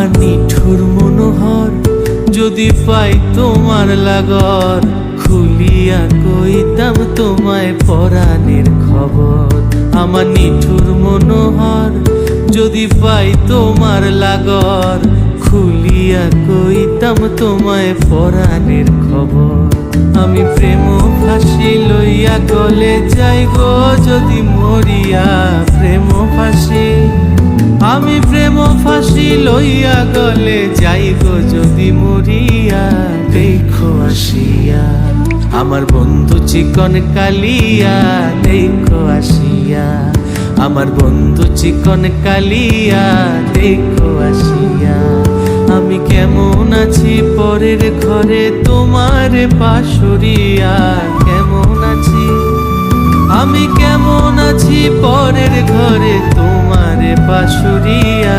আমার নিঠুর মনোহর যদি পাই তোমার লাগর, খুলিয়া কইতাম তোমায় পরাণের খবর। আমার নিঠুর মনোহর যদি পাই তোমার লাগর, খুলিয়া কইতাম তোমায় পরাণের খবর। আমি প্রেম ফাঁসি লইয়া গলে যাই গো যদি মরিয়া প্রেম ফাঁসি লইয়া গলে যাই গো যদি মরিয়া, দেখো আসিয়া। আমার বন্ধু চিকন কালিয়া, দেখো আসিয়া। আমার বন্ধু চিকন কালিয়া, দেখো আসিয়া। আমি কেমন আছি পরের ঘরে তোমার পাশরিয়া কেমন আছি? আমি কেমন আছি পরের ঘরে তোমারে পাশুরিয়া